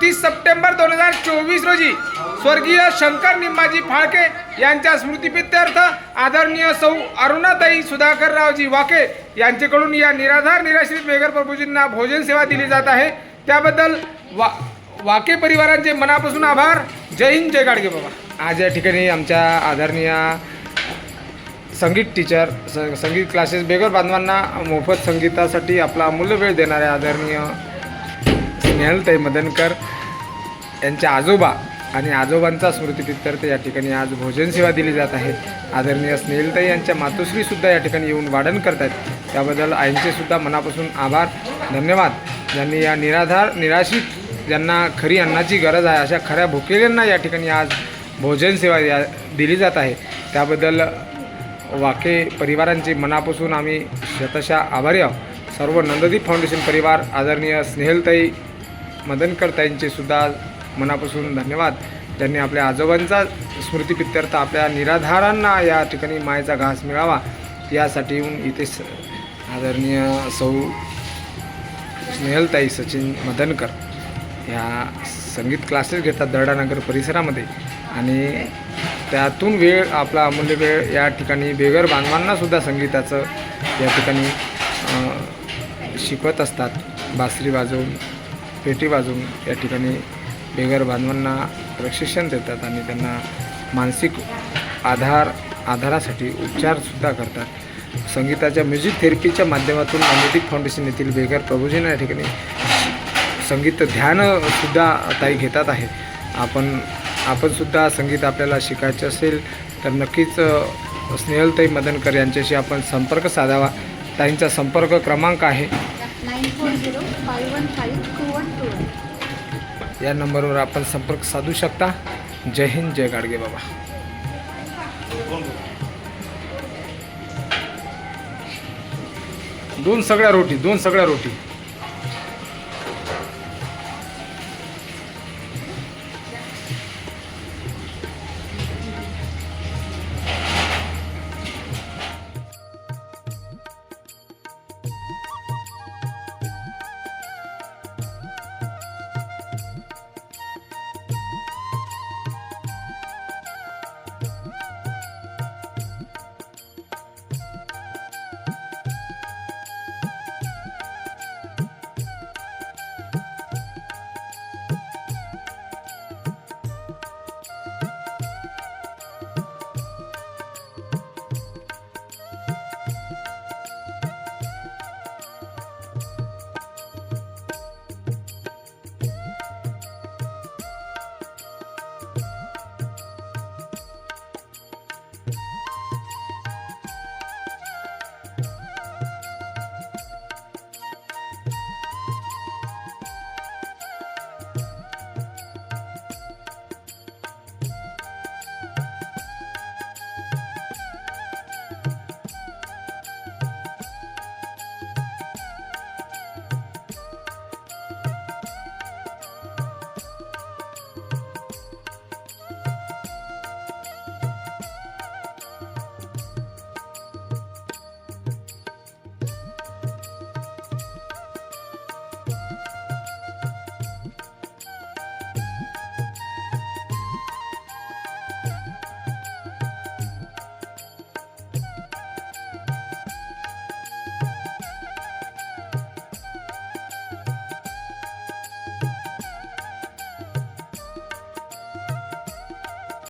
तीस सप्टेंबर दोन हजार चोवीस रोजी स्वर्गीय शंकर निंबाजी फाळके यांच्या स्मृतिप्रित्यर्थ आदरणीय सौ अरुणाताई सुधाकररावजी वाके यांच्याकडून या निराधार निराश्रित बेघर प्रभूजींना भोजन सेवा दिली जात आहे. त्याबद्दल वा वाके परिवारांचे मनापासून आभार. जय हिंद जय गाडगे बाबा. आज या ठिकाणी आमच्या आदरणीय संगीत टीचर स संगीत क्लासेस बेगर बांधवांना मोफत संगीतासाठी आपला अमूल्य वेळ देणाऱ्या आदरणीय स्नेहलताई मदनकर यांचे आजोबा आणि आजोबांचा स्मृतिप्रित्यर्थ या ठिकाणी आज भोजनसेवा दिली जात आहे. आदरणीय स्नेहलताई यांच्या मातोश्रीसुद्धा या ठिकाणी येऊन वाढण करत आहेत त्याबद्दल आईंचेसुद्धा मनापासून आभार धन्यवाद. ज्यांनी या निराधार निराशित ज्यांना खरी अन्नाची गरज आहे अशा खऱ्या भुकेल्यांना या ठिकाणी आज भोजनसेवा या दिली जात आहे. त्याबद्दल वाके परिवारांचे मनापासून आम्ही शतशा आभारी आहोत. सर्व नंददीप फाउंडेशन परिवार आदरणीय स्नेहलताई मदनकर सुद्धा मनापासून धन्यवाद. त्यांनी आपल्या आजोबांचा स्मृतिप्रित्यर्थ आपल्या निराधारांना या ठिकाणी मायेचा घास मिळावा यासाठी येऊन इथे स आदरणीय सौ स्नेहलताई सचिन मदनकर ह्या संगीत क्लासेस घेतात दर्डानगर परिसरामध्ये. आणि त्यातून वेळ आपला अमूल्य वेळ या ठिकाणी बेघर बांधवांनासुद्धा संगीताचं या ठिकाणी शिकवत असतात. बासरी वाजवून पेटी वाजवून या ठिकाणी बेघर बांधवांना प्रशिक्षण देतात आणि त्यांना मानसिक आधार आधारासाठी उपचारसुद्धा करतात. संगीताच्या म्युझिक थेरपीच्या माध्यमातून नांदेडिक फाउंडेशन येथील बेघर प्रभूजींना या ठिकाणी संगीत ध्यानसुद्धा ताई घेतात आहे आपण आपणसुद्धा संगीत आपल्याला शिकायचं असेल तर नक्कीच स्नेहलताई मदनकर यांच्याशी आपण संपर्क साधावा. ताईंचा संपर्क क्रमांक आहे. Nine four zero one five two one two one. या नंबरवर आपण संपर्क साधू शकता. जय हिंद जय गाडगे बाबा. दोन सगळ्या रोटी दोन सगळ्या रोटी.